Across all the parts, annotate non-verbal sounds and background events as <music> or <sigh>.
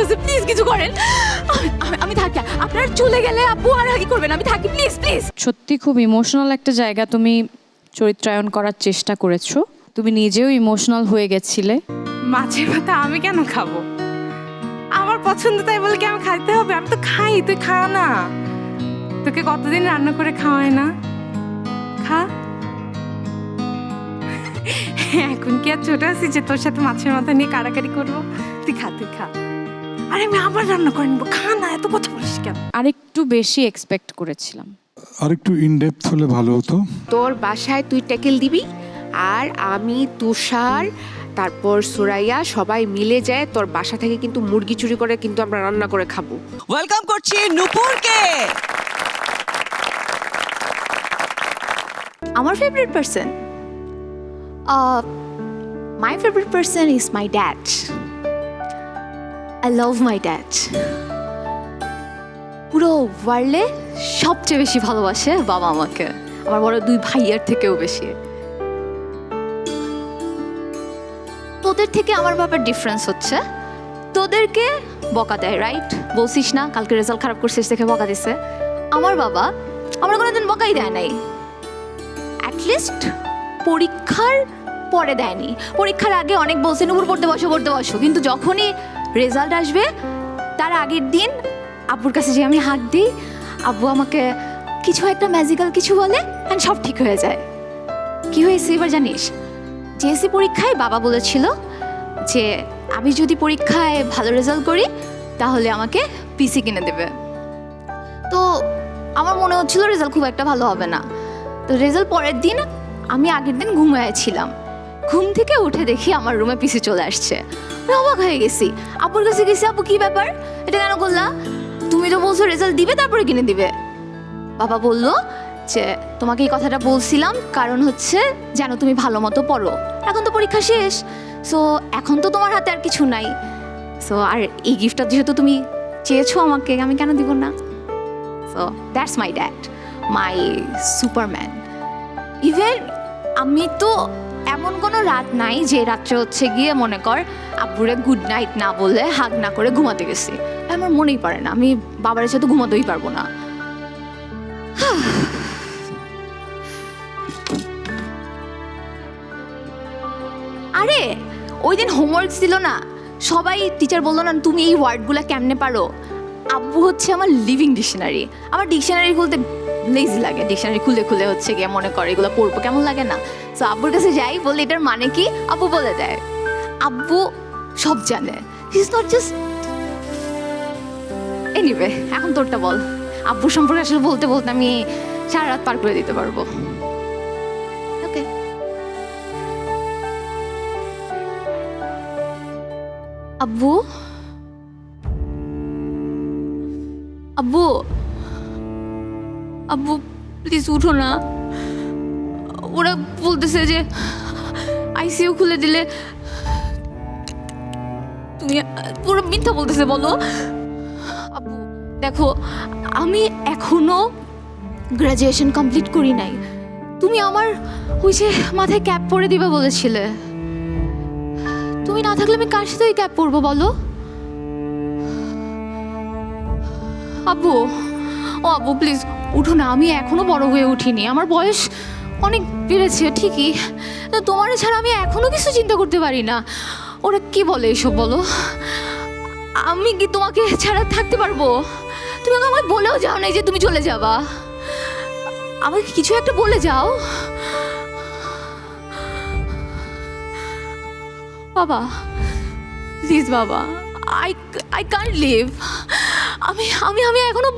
আছে প্লিজ কিছু করেন। আমি- থাকি। আপনার চলে গেলে আপু আর কি করবেন আমি থাকি প্লিজ প্লিজ সত্যি খুব ইমোশনাল একটা জায়গা তুমি চরিত্রায়ন করার চেষ্টা করেছ। তুমি নিজেও ইমোশনাল হয়ে গেছিলে। মাছের ভাতা আমি কেন খাব? আমার পছন্দ তাই বলে কি আমি খাইতে হবে? আমি তো খাই তুই খা না। তোকে কতদিন রান্না করে খাওয়ায় না? খা। এখন কি আর ছোট আছি যে তোর সাথে মাছের মাথা নিয়ে কাড়াকাড়ি করব? তুই খা তুই খা। আরে আমি আবার রান্না করে নিবো। খা না এত কথা বলিস কেন? আরেকটু বেশি এক্সপেক্ট করেছিলাম। আরেকটু ইনডেপথ হলে ভালো হতো। তোর বাসায় তুই ট্যাকেল দিবি আর আমি তুষার তারপর সুরাইয়া সবাই মিলে যায় তোর বাসা থেকে কিন্তু মুরগি চুরি করে কিন্তু আমরা রান্না করে খাব। ওয়েলকাম করছি নূপুরকে! আমার favourite person my favourite person is my dad I love my dad পুরো ওয়ার্ল্ডে সবচেয়ে বেশি ভালোবাসে বাবা আমাকে। আমার বড় দুই ভাইয়ার থেকেও বেশি। তোদের থেকে আমার বাবার ডিফারেন্স হচ্ছে। তোদেরকে বকা দেয় রাইট বলছিস না, কালকে রেজাল্ট খারাপ করছিস দেখে বকা দিছে। আমার বাবা আমার কোনোদিন বকাই দেয় নাই। অ্যাটলিস্ট পরীক্ষার পরে দেয়নি। পরীক্ষার আগে অনেক বলছে, নুপুর, পড়তে বসো পড়তে বসো। কিন্তু যখনই রেজাল্ট আসবে, তার আগের দিন আব্বুর কাছে যে আমি হাত দিই। আব্বু আমাকে কিছু একটা ম্যাজিক্যাল কিছু বলে অ্যান্ড সব ঠিক হয়ে যায়। কি হয়েছে এবার জানিস? জিএসসি পরীক্ষায় বাবা বলেছিল যে, আমি যদি পরীক্ষায় ভালো রেজাল্ট করি, তাহলে আমাকে পিসি কিনে দেবে। তো আমার মনে হচ্ছিল রেজাল্ট খুব একটা ভালো হবে না। তো রেজাল্ট পরের দিন আমি আগের দিন ঘুমাইছিলাম ঘুম থেকে উঠে দেখি আমার রুমে পিসি চলে আসছে। অবাক হয়ে গেছি। আপুর কাছে গেছি, আপু, কি ব্যাপার? এটা কেন করলা? তুমি তো বলছো রেজাল্ট দিবে, তারপরে কিনে দিবে। বাবা বলল, যে, তোমাকে এই কথাটা বলছিলাম, কারণ হচ্ছে যেন তুমি ভালো মতো পড়ো। এখন তো পরীক্ষা শেষ। সো এখন তো তোমার হাতে আর কিছু নাই। সো আর এই গিফটটা যেহেতু তুমি চেয়েছো আমাকে, আমি কেন দিব না? So that's my dad my superman even আমি তো এমন কোনো রাত নাই যে রাত্রে হচ্ছে গিয়ে মনে কর আব্বুরে গুড নাইট না বলে হাগ না করে ঘুমাতে গেছি। আমার মনেই পারে না, আমি বাবার সাথে ঘুমাতেই পারব না। আরে, ওই দিন হোমওয়ার্ক ছিল না। সবাই টিচার বলল না, তুমি এই ওয়ার্ডগুলো কেমনে পারো? আব্বু হচ্ছে আমার লিভিং ডিকশনারি আমার ডিকশনারি খুলতে লেজি লাগে। ডিকশনারি খুলে খুলে হচ্ছে গিয়ে মনে করে, এগুলো পড়ব কেমন লাগে না? তো আব্বুর কাছে যাই, বলে, এটার মানে কি? আব্বু বলে দেয়। আব্বু সব জানে। ইজ নট জাস্ট এনিওয়ে এখন তোরটা বল। আব্বু সম্পর্কে আসলে বলতে বলতে আমি সারা রাত পার করে দিতে পারব। ওকে আব্বু? আব্বু। আব্বু প্লিজ উঠো না। ওরা বলতেছে যে আইসিইউ খুলে দিলে তুমি পুরো মিথ্যা বলতেছে, বলো। আব্বু, দেখো, আমি এখনও গ্রাজুয়েশন কমপ্লিট করি নাই। তুমি আমার ওই যে মাথায় ক্যাপ পরে দিবা বলেছিলে। তুমি না থাকলে আমি কার সাথে ওই ক্যাপ পরবো, বলো? আব্বু, ও আব্বু প্লিজ উঠো না, আমি এখনও বড় হয়ে উঠিনি। আমার বয়স অনেক বেড়েছে, ঠিকই। তোমার ছাড়া আমি এখনও কিছু চিন্তা করতে পারি না। ওরা কি বলে এসব বলো? আমি কি তোমাকে ছাড়া থাকতে পারব? তুমি আমাকে বলেও যাও না যে তুমি চলে যাবা। আমাকে কিছু একটা বলে যাও? বাবা প্লিজ বাবা আই আই কান্ট লিভ আমি আমি আমি এখনও,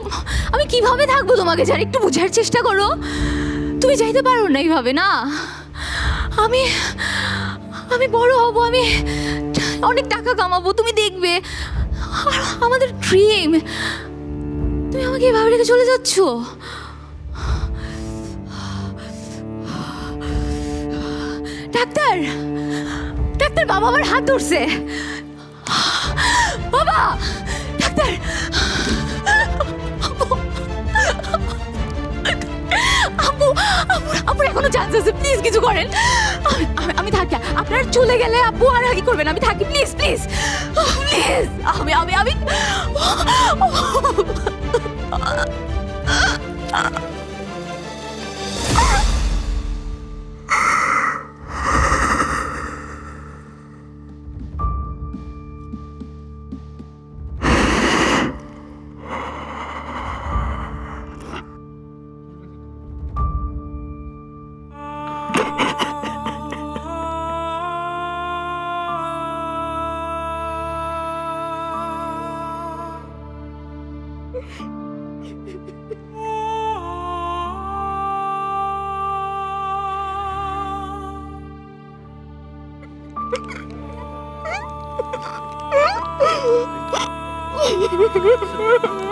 আমি কীভাবে থাকব তোমাকে, যার একটু বোঝার চেষ্টা করো? তুমি চাইতে পারো না এইভাবে, না? আমি আমি বড় হব, আমি অনেক টাকা কামাবো, তুমি দেখবে। আর আমাদের ড্রিম তুমি আমাকে এভাবে রেখে চলে যাচ্ছ? ডাক্তার ডাক্তার, বাবা আমার হাত ধরছে। বাবা, ডাক্তার। আপুর এখনও চান্স আছে প্লিজ কিছু করেন। আমি- আমি- থাকি। আপনার চলে গেলে আপু আর কি করবেন, আমি থাকি প্লিজ প্লিজ প্লিজ আমি আমি আমি Спасибо. <laughs>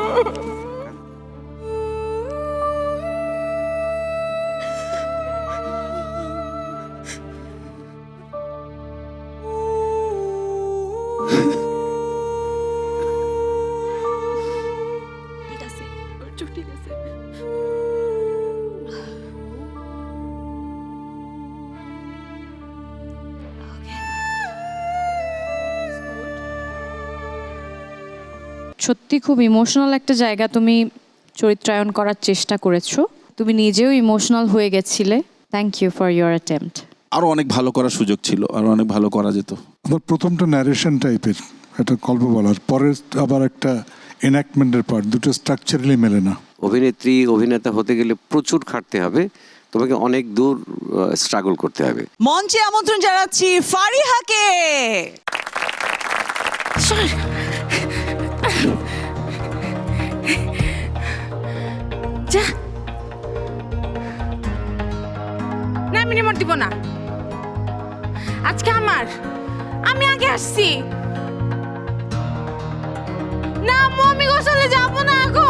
সত্যি খুব ইমোশনাল একটা জায়গা তুমি চরিত্রায়ন করার চেষ্টা করেছ। তুমি নিজেও ইমোশনাল হয়ে গেছিলে। Thank you for your attempt আরও অনেক ভালো করার সুযোগ ছিল আরও অনেক ভালো করা যেত। আমার প্রথমটা ন্যারেশন টাইপের একটা গল্প বলার পরের আবার একটা এনাক্টমেন্টের পার্ট দুটো স্ট্রাকচারালি মেলে না। অভিনেত্রী অভিনেতা হতে গেলে প্রচুর খাটতে হবে তোমাকে অনেক দূর স্ট্রাগল করতে হবে। মঞ্চে আমন্ত্রণ জানাচ্ছি ফারিহাকে। যা। না, আমি দিব না। আজকে আমার। আমি আগে আসছি। না আমি গোসলে যাব না এখন।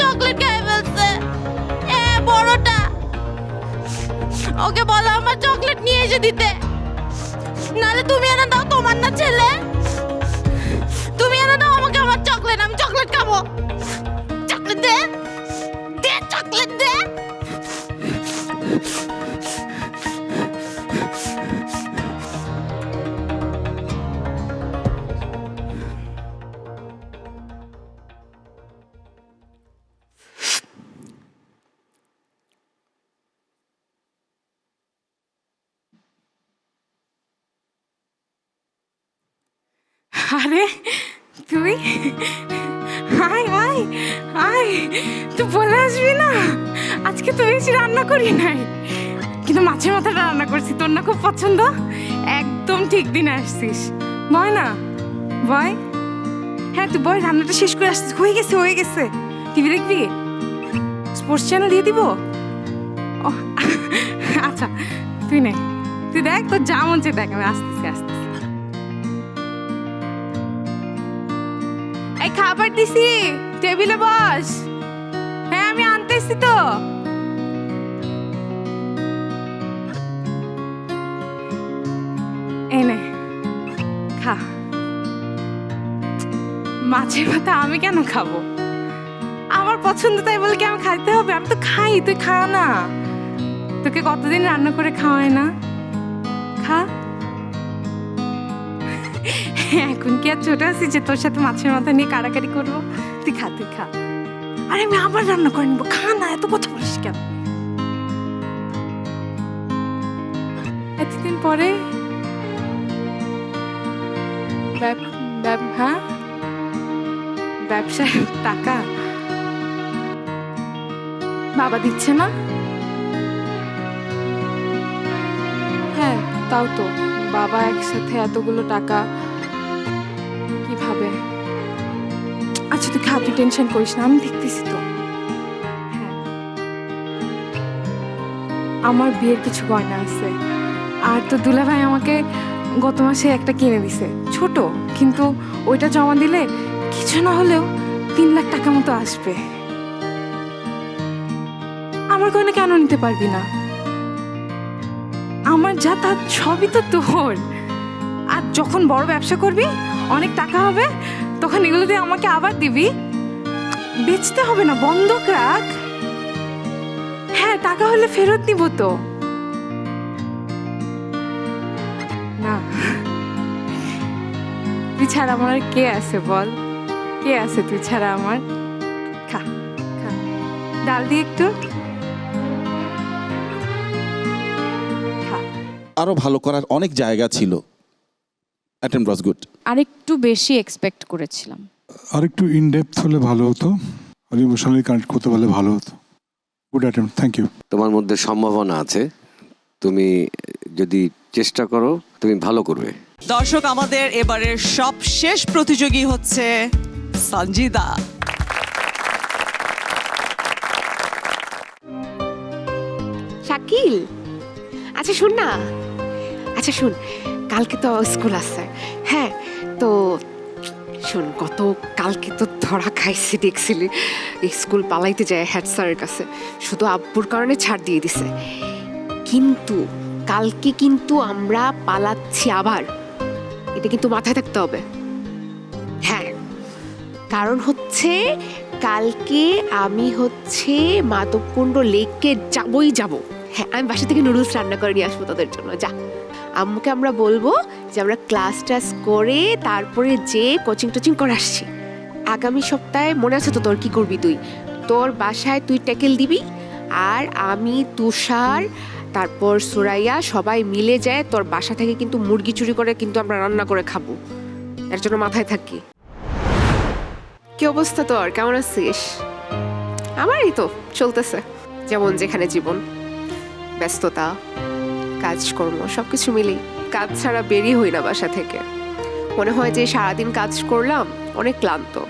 চকলেট খেয়ে ফেলছে। এ বড়টা, ওকে বলো আমার চকলেট নিয়ে এসে দিতে। নাহলে তুমি এনে দাও তোমার না ছেলে। তুমি এনে দাও আমাকে আমার চকলেট, আমি চকলেট খাব। চকলেট দে। আরে, তুই? হাই হাই হাই, তুই বলে আসবি না? আজকে তো বেশি রান্না করি নাই। কিন্তু মাছের মাথাটা রান্না করছি, তোর না খুব পছন্দ? একদম ঠিক দিনে আসছিস। বয় না? বয় হ্যাঁ তুই বয় রান্নাটা শেষ করে আসছিস। হয়ে গেছে হয়ে গেছে। টিভি দেখবি? স্পোর্টস চ্যানেল দিয়ে দিব? আচ্ছা তুই নে। তুই দেখ, তোর যা মন চায় দেখ, আমি আসতেছি আসতেছি। খাবার দিছি, টেবিলে বস। হ্যাঁ আমি আনতেছি তো। এনে খা। মাছের মাথা আমি কেন খাব? আমার পছন্দ তাই বলে কি আমি খাইতে হবে? আমি তো খাই, তুই খা না। তোকে কতদিন রান্না করে খাওয়ায় না? এখন কি আর ছোট আছি যে তোর সাথে মাছের মাথা নিয়ে কাড়াকাড়ি করব? তুই খা তুই খা। আরে আমি আবার রান্না করে নিবো। খা না, এত কথা বলিস কেন? এতদিন পরে হ্যাঁ ব্যবসায় টাকা বাবা দিচ্ছে না? হ্যাঁ তাও তো। বাবা একসাথে এতগুলো টাকা তুই খা টেনশন করিস না, আমি দেখতেছি তো। আমার বিয়ের কিছু গয়না আছে। আর তো দুলা ভাই আমাকে গত মাসে একটা কিনে দিছে। ছোট, কিন্তু ওইটা জমা দিলে কিছু না হলেও তিন লাখ টাকা মতো আসবে। আমার গয়না কেন নিতে পারবি না? আমার যা তা সবই তো তোর। আর যখন বড় ব্যবসা করবি, অনেক টাকা হবে তখন এগুলো দিয়ে আমাকে আবার দিবি? বেচতে হবে না, বন্ধক রাখ। হ্যাঁ টাকা হলে ফেরত দিব তো। না। তুই ছাড়া আমার কে আছে বল? কে আছে তুই ছাড়া আমার? খা খা। ডাল দিয়ে একটু। আরও ভালো করার অনেক জায়গা ছিল। অ্যাটেম্প ওয়াজ গুড আরেকটু বেশি এক্সপেক্ট করেছিলাম। আর একটু ইনডেপথ হলে ভালো হতো আর ইমোশনালি কানেক্ট করতে পারলে ভালো হতো। গুড অ্যাটেম্প থ্যাংক ইউ তোমার মধ্যে সম্ভাবনা আছে তুমি যদি চেষ্টা করো তুমি ভালো করবে। দর্শক আমাদের এবারের সব শেষ প্রতিযোগী হচ্ছে সঞ্জিদা। শাকিল? আচ্ছা শোন না। আচ্ছা শুন। কালকে তো স্কুল আছে। হ্যাঁ তো শোন কত কালকে তো ধরা খাইছি, দেখছিলি। স্কুল পালাইতে যায় হেড স্যারের কাছে। শুধু আব্বুর কারণে ছাড় দিয়ে দিছে। কিন্তু কালকে কিন্তু আমরা পালাচ্ছি আবার। এটা কিন্তু মাথায় থাকতে হবে। হ্যাঁ কারণ হচ্ছে কালকে আমি হচ্ছে মাধবকুণ্ড লেককে যাবই যাব। হ্যাঁ আমি বাসা থেকে নুডলস রান্না করে নিয়ে আসব তাদের জন্য। যা। আম্মুকে আমরা বলব যে আমরা ক্লাস টাস করে তারপরে যে কোচিং টোচিং করে আসছি আগামী সপ্তাহে মনে আছে তো তোর কি করবি তুই? তোর বাসায় তুই ট্যাকেল দিবি আর আমি, তুষার, তারপর সুরাইয়া সবাই মিলে যায় তোর বাসা থেকে কিন্তু মুরগি চুরি করে কিন্তু আমরা রান্না করে খাব। এর জন্য মাথায় থাকি। কি অবস্থা তোর? কেমন আছিস? আমার এই তো চলতেছে। যেমন যেখানে জীবন। ব্যস্ততা। কাজকর্ম সব কিছু মিলেই। কাজ ছাড়া বেরিয়ে হই না বাসা থেকে। মনে হয় যে সারাদিন কাজ করলাম, অনেক ক্লান্ত।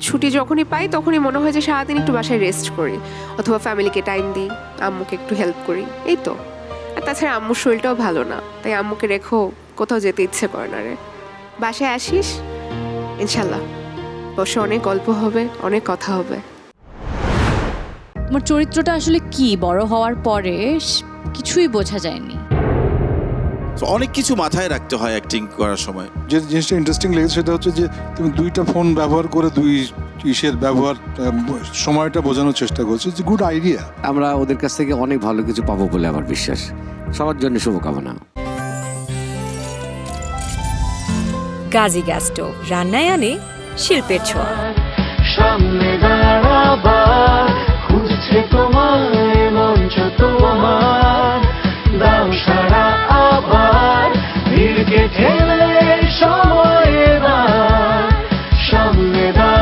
ছুটি যখনই পাই, তখনই মনে হয় যে সারাদিন একটু বাসায় রেস্ট করি, অথবা ফ্যামিলিকে টাইম দিই, আম্মুকে একটু হেল্প করি। এই তো। আর তাছাড়া আম্মুর শরীরটাও ভালো না, তাই আম্মুকে রেখো, কোথাও যেতে ইচ্ছে করে না রে। বাসায় আসিস? ইনশাল্লাহ বসে অনেক গল্প হবে, অনেক কথা হবে। তোমার চরিত্রটা আসলে কি? বড় হওয়ার পরে কিছুই বোঝা যায়নি। তো অনেক কিছু মাথায় রাখতে হয় অ্যাক্টিং করার সময়। যে জিনিসটা ইন্টারেস্টিং লেগেছে সেটা হচ্ছে যে তুমি দুইটা ফোন ব্যবহার করে দুই ইসের ব্যবহার সময়টা বোঝানোর চেষ্টা করছ যে গুড আইডিয়া আমরা ওদের কাছ থেকে অনেক ভালো কিছু পাবো বলে আমার বিশ্বাস। সবার জন্য শুভকামনা। গাজী গ্যাস স্টোভ রান্নায় আনে শিল্পের ছোঁয়া। সামনে দাঁড়াবার কাছে তোমায় মঞ্চ তোমার। দাও সারা আবার সময় না সামনে দা